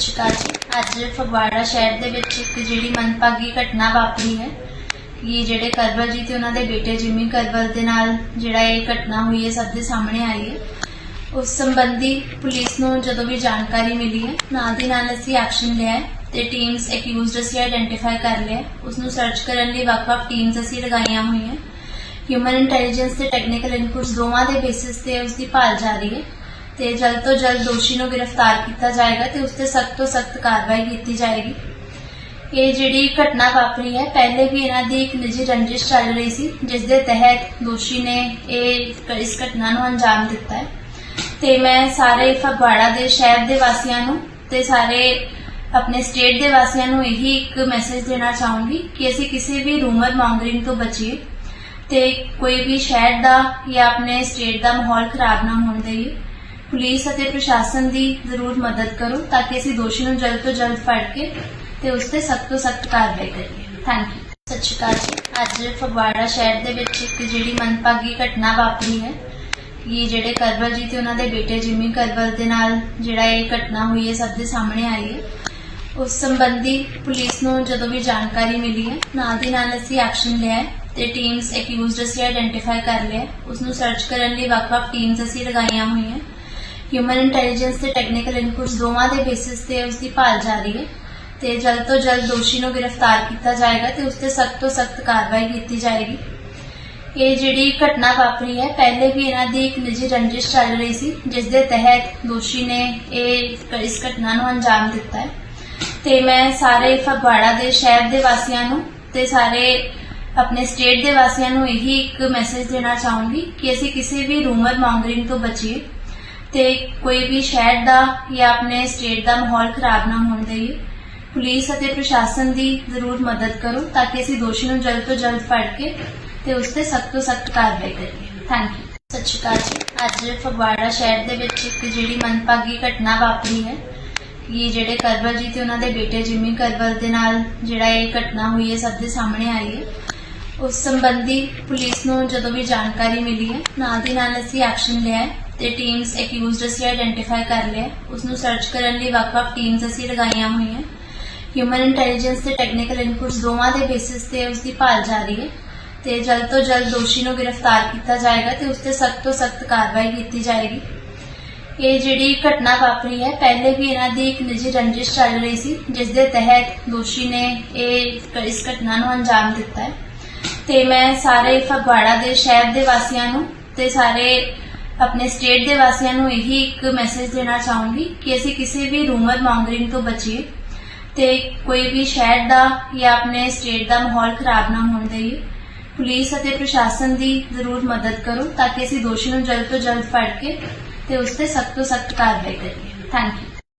ਸਤਿ ਸ਼੍ਰੀ ਅਕਾਲ ਜੀ। ਅੱਜ ਫਗਵਾੜਾ ਸ਼ਹਿਰ ਦੇ ਵਿੱਚ ਇੱਕ ਜਿਹੜੀ ਮੰਦਭਾਗੀ ਘਟਨਾ ਵਾਪਰੀ ਹੈ ਕਿ ਜਿਹੜੇ ਕਰਵਲ ਜੀ ਤੇ ਉਹਨਾਂ ਦੇ ਬੇਟੇ ਜਿਮੀ ਕਰਵਲ ਦੇ ਨਾਲ ਜਿਹੜਾ ਇਹ ਘਟਨਾ ਹੋਈ ਹੈ, ਸਭ ਦੇ ਸਾਹਮਣੇ ਆਈ ਹੈ। ਉਸ ਸੰਬੰਧੀ ਪੁਲਿਸ ਨੂੰ ਜਦੋਂ ਵੀ ਜਾਣਕਾਰੀ ਮਿਲੀ ਹੈ, ਨਾਲ ਦੀ ਨਾਲ ਅਸੀਂ ਐਕਸ਼ਨ ਲਿਆ ਹੈ ਤੇ ਟੀਮਸ ਐਕਿਊਜ਼ਡ ਅਸੀਂ ਆਇਡੈਂਟੀਫਾਈ ਕਰ ਲਿਆ ਹੈ। ਉਸ ਨੂੰ ਸਰਚ ਕਰਨ ਲਈ ਵੱਖ-ਵੱਖ ਟੀਮਸ ਅਸੀਂ ਲਗਾਈਆਂ ਹੋਈਆਂ। ਹਿਊਮਨ ਇੰਟੈਲੀਜੈਂਸ ਤੇ ਟੈਕਨੀਕਲ ਇਨਪੁਟਸ ਦੋਵਾਂ ਦੇ ਬੇਸਿਸ ਤੇ ਉਸ ਦੀ ਭਾਲ ਜਾਰੀ ਹੈ। ਤੇ ਜਲਦ ਤੋਂ ਜਲਦ ਦੋਸ਼ੀ ਨੂੰ ਗ੍ਰਿਫਤਾਰ ਕੀਤਾ ਜਾਏਗਾ ਤੇ ਉਸ ਤੇ ਸਖਤ ਤੋਂ ਸਖਤ ਕਾਰਵਾਈ ਕੀਤੀ ਜਾਏਗੀ। ਇਹ ਜਿਹੜੀ ਘਟਨਾ ਵਾਪਰੀ ਹੈ, ਪਹਿਲੇ ਵੀ ਇਹਨਾਂ ਦੀ ਇੱਕ ਨਿੱਜੀ ਰੰਜਿਸ਼ ਚੱਲ ਰਹੀ ਸੀ, ਜਿਸ ਦੇ ਤਹਿਤ ਦੋਸ਼ੀ ਨੇ ਇਹ ਇਸ ਘਟਨਾ ਨੂੰ ਅੰਜਾਮ ਦਿੱਤਾ ਹੈ। ਤੇ ਮੈਂ ਸਾਰੇ ਫਗਵਾੜਾ ਦੇ ਸ਼ਹਿਰ ਦੇ ਵਾਸੀਆਂ ਨੂੰ ਤੇ ਸਾਰੇ ਆਪਣੇ ਸਟੇਟ ਦੇ ਵਾਸੀਆਂ ਨੂੰ ਇਹੀ ਇੱਕ ਮੈਸੇਜ ਦੇਣਾ ਚਾਹੂੰਗੀ ਕਿ ਅਸੀਂ ਕਿਸੇ ਵੀ ਰੂਮਰ ਮੌਂਗਰਿੰਗ ਤੋਂ ਬਚੀਏ ਤੇ ਕੋਈ ਵੀ ਸ਼ਹਿਰ ਦਾ ਜਾਂ ਆਪਣੇ ਸਟੇਟ ਦਾ ਮਾਹੌਲ ਖਰਾਬ ਨਾ ਹੋਣ ਦੇਈਏ। ਪੁਲਿਸ ਅਤੇ ਪ੍ਰਸ਼ਾਸਨ ਦੀ ਜ਼ਰੂਰ ਮਦਦ ਕਰੋ ਤਾਂ ਕਿ ਅਸੀਂ ਦੋਸ਼ੀ ਨੂੰ ਜਲਦ ਤੋਂ ਜਲਦ ਫੜ ਕੇ ਤੇ ਉਸ ਤੇ ਸਖਤ ਤੋਂ ਸਖਤ ਕਾਰਵਾਈ ਕਰੀਏ। ਥੈਂਕ ਯੂ ਸਤਿ ਸ਼੍ਰੀ ਅਕਾਲ ਜੀ। ਅੱਜ ਫਗਵਾੜਾ ਸ਼ਹਿਰ ਦੇ ਵਿੱਚ ਇੱਕ ਜਿਹੜੀ ਮੰਦਭਾਗੀ ਘਟਨਾ ਵਾਪਰੀ ਹੈ ਕਿ ਜਿਹੜੇ ਕਰਵਲ ਜੀ ਤੇ ਉਹਨਾਂ ਦੇ ਬੇਟੇ ਜਿਮੀ ਕਰਵਲ ਦੇ ਨਾਲ ਜਿਹੜਾ ਇਹ ਘਟਨਾ ਹੋਈ ਹੈ, ਸਭ ਦੇ ਸਾਹਮਣੇ ਆਈ ਹੈ। ਉਸ ਸੰਬੰਧੀ ਪੁਲਿਸ ਨੂੰ ਜਦੋਂ ਵੀ ਜਾਣਕਾਰੀ ਮਿਲੀ ਹੈ, ਨਾਲ ਦੀ ਨਾਲ ਅਸੀਂ ਐਕਸ਼ਨ ਲਿਆ ਹੈ ਤੇ ਟੀਮਸ ਐਕਿਊਜ਼ਡ ਅਸੀਂ ਆਇਡੈਂਟੀਫਾਈ ਕਰ ਲਿਆ ਹੈ। ਉਸ ਨੂੰ ਸਰਚ ਕਰਨ ਲਈ ਵੱਖ-ਵੱਖ ਟੀਮਸ ਅਸੀਂ ਲਗਾਈਆਂ ਹੋਈਆਂ ਹਿਊਮਨ ਇੰਟੈਲੀਜੈਂਸ ਤੇ ਟੈਕਨੀਕਲ ਇਨਪੁਟਸ ਦੋਵਾਂ ਦੇ ਬੇਸਿਸ ਤੇ ਉਸ ਦੀ ਭਾਲ ਜਾਰੀ ਹੈ ਤੇ ਜਲਦ ਤੋਂ ਜਲਦ ਦੋਸ਼ੀ ਨੂੰ ਗ੍ਰਿਫਤਾਰ ਕੀਤਾ ਜਾਏਗਾ ਤੇ ਉਸ ਤੇ ਸਖਤ ਤੋਂ ਸਖਤ ਕਾਰਵਾਈ ਕੀਤੀ ਜਾਏਗੀ। ਇਹ ਜਿਹੜੀ ਘਟਨਾ ਵਾਪਰੀ ਹੈ, ਪਹਿਲੇ ਵੀ ਇਹਨਾਂ ਦੀ ਇੱਕ ਨਿੱਜੀ ਰੰਜਿਸ਼ ਚੱਲ ਰਹੀ ਸੀ, ਜਿਸ ਦੇ ਤਹਿਤ ਦੋਸ਼ੀ ਨੇ ਇਹ ਇਸ ਘਟਨਾ ਨੂੰ ਅੰਜਾਮ ਦਿੱਤਾ ਹੈ। ਤੇ ਮੈਂ ਸਾਰੇ ਫਗਵਾੜਾ ਦੇ ਸ਼ਹਿਰ ਦੇ ਵਾਸੀਆਂ ਨੂੰ ਤੇ ਸਾਰੇ ਆਪਣੇ ਸਟੇਟ ਦੇ ਵਾਸੀਆਂ ਨੂੰ ਇਹੀ ਇੱਕ ਮੈਸੇਜ ਦੇਣਾ ਚਾਹੂੰਗੀ ਕਿ ਅਸੀਂ ਕਿਸੇ ਵੀ ਰੂਮਰ ਮੌਂਗਰਿੰਗ ਤੋਂ ਬਚੀਏ। ਤੇ ਕੋਈ ਵੀ ਸ਼ਹਿਰ ਦਾ ਜਾਂ ਆਪਣੇ ਸਟੇਟ ਦਾ ਮਾਹੌਲ ਖਰਾਬ ਨਾ ਹੋਣ ਦੇਈਏ ਪੁਲਿਸ ਅਤੇ ਪ੍ਰਸ਼ਾਸਨ ਦੀ ਜ਼ਰੂਰ ਮਦਦ ਕਰੋ ਤਾਂ ਕਿ ਅਸੀਂ ਦੋਸ਼ੀ ਨੂੰ ਜਲਦ ਤੋਂ ਜਲਦ ਫੜ ਕੇ ਤੇ ਉਸ ਤੇ ਸਖਤ ਤੋਂ ਸਖਤ ਕਾਰਵਾਈ ਕਰੀਏ। ਥੈਂਕ ਯੂ ਸਤਿ ਸ਼੍ਰੀ ਅਕਾਲ ਜੀ। ਅੱਜ ਫਗਵਾੜਾ ਸ਼ਹਿਰ ਦੇ ਵਿੱਚ ਇੱਕ ਜਿਹੜੀ ਮੰਦਭਾਗੀ ਘਟਨਾ ਵਾਪਰੀ ਹੈ ਕਿ ਜਿਹੜੇ ਕਰਵਲ ਜੀ ਤੇ ਉਹਨਾਂ ਦੇ ਬੇਟੇ ਜਿਮੀ ਕਰਵਲ ਦੇ ਨਾਲ ਜਿਹੜਾ ਇਹ ਘਟਨਾ ਹੋਈ ਹੈ, ਸਭ ਦੇ ਸਾਹਮਣੇ ਆਈ ਹੈ। ਉਸ ਸੰਬੰਧੀ ਪੁਲਿਸ ਨੂੰ ਜਦੋਂ ਵੀ ਜਾਣਕਾਰੀ ਮਿਲੀ ਹੈ, ਨਾਲ ਦੀ ਨਾਲ ਅਸੀਂ ਐਕਸ਼ਨ ਲਿਆ ਹੈ। ਤੇ ਟੀਮਸ ਐਕਿਊਜ਼ਡ ਅਸੀਂ ਆਇਡੈਂਟੀਫਾਈ ਕਰ ਲਿਆ। ਉਸ ਨੂੰ ਸਰਚ ਕਰਨ ਲਈ ਵੱਖ-ਵੱਖ ਟੀਮਸ ਅਸੀਂ ਲਗਾਈਆਂ ਹੋਈਆਂ। ਹਿਊਮਨ ਇੰਟੈਲੀਜੈਂਸ ਤੇ ਟੈਕਨੀਕਲ ਇਨਪੁਟਸ ਦੋਵਾਂ ਦੇ ਬੇਸਿਸ ਤੇ ਉਸ ਦੀ ਭਾਲ ਜਾਰੀ ਹੈ ਤੇ ਜਲਦ ਤੋਂ ਜਲਦ ਦੋਸ਼ੀ ਨੂੰ ਗ੍ਰਿਫਤਾਰ ਕੀਤਾ ਜਾਏਗਾ ਤੇ ਉਸ ਤੇ ਸਖਤ ਤੋਂ ਸਖਤ ਕਾਰਵਾਈ ਕੀਤੀ ਜਾਏਗੀ। ਇਹ ਜਿਹੜੀ ਘਟਨਾ ਵਾਪਰੀ ਹੈ, ਪਹਿਲੇ ਵੀ ਇਹਨਾਂ ਦੀ ਇੱਕ ਨਿੱਜੀ ਰੰਜਿਸ਼ ਚੱਲ ਰਹੀ ਸੀ, ਜਿਸ ਦੇ ਤਹਿਤ ਦੋਸ਼ੀ ਨੇ ਇਹ ਇਸ ਘਟਨਾ ਨੂੰ ਅੰਜਾਮ ਦਿੱਤਾ ਹੈ। ਤੇ ਮੈਂ ਸਾਰੇ ਫਗਵਾੜਾ ਦੇ ਸ਼ਹਿਰ ਦੇ ਵਾਸੀਆਂ ਨੂੰ ਤੇ ਸਾਰੇ ਆਪਣੇ ਸਟੇਟ ਦੇ ਵਾਸੀਆਂ ਨੂੰ ਇਹੀ ਇੱਕ ਮੈਸੇਜ ਦੇਣਾ ਚਾਹੂੰਗੀ ਕਿ ਅਸੀਂ ਕਿਸੇ ਵੀ ਰੂਮਰ ਮੌਂਗਰਿੰਗ ਤੋਂ ਬਚੀਏ ਤੇ ਕੋਈ ਵੀ ਸ਼ਹਿਰ ਦਾ ਜਾਂ ਆਪਣੇ ਸਟੇਟ ਦਾ ਮਾਹੌਲ ਖਰਾਬ ਨਾ ਹੋਣ ਦੇਈਏ। ਪੁਲਿਸ ਅਤੇ ਪ੍ਰਸ਼ਾਸਨ ਦੀ ਜ਼ਰੂਰ ਮਦਦ ਕਰੋ ਤਾਂ ਕਿ ਅਸੀਂ ਦੋਸ਼ੀ ਨੂੰ ਜਲਦ ਤੋਂ ਜਲਦ ਫੜ ਕੇ ਤੇ ਉਸ ਤੇ ਸਖਤ ਤੋਂ ਸਖਤ ਕਾਰਵਾਈ ਕਰੀਏ। Thank you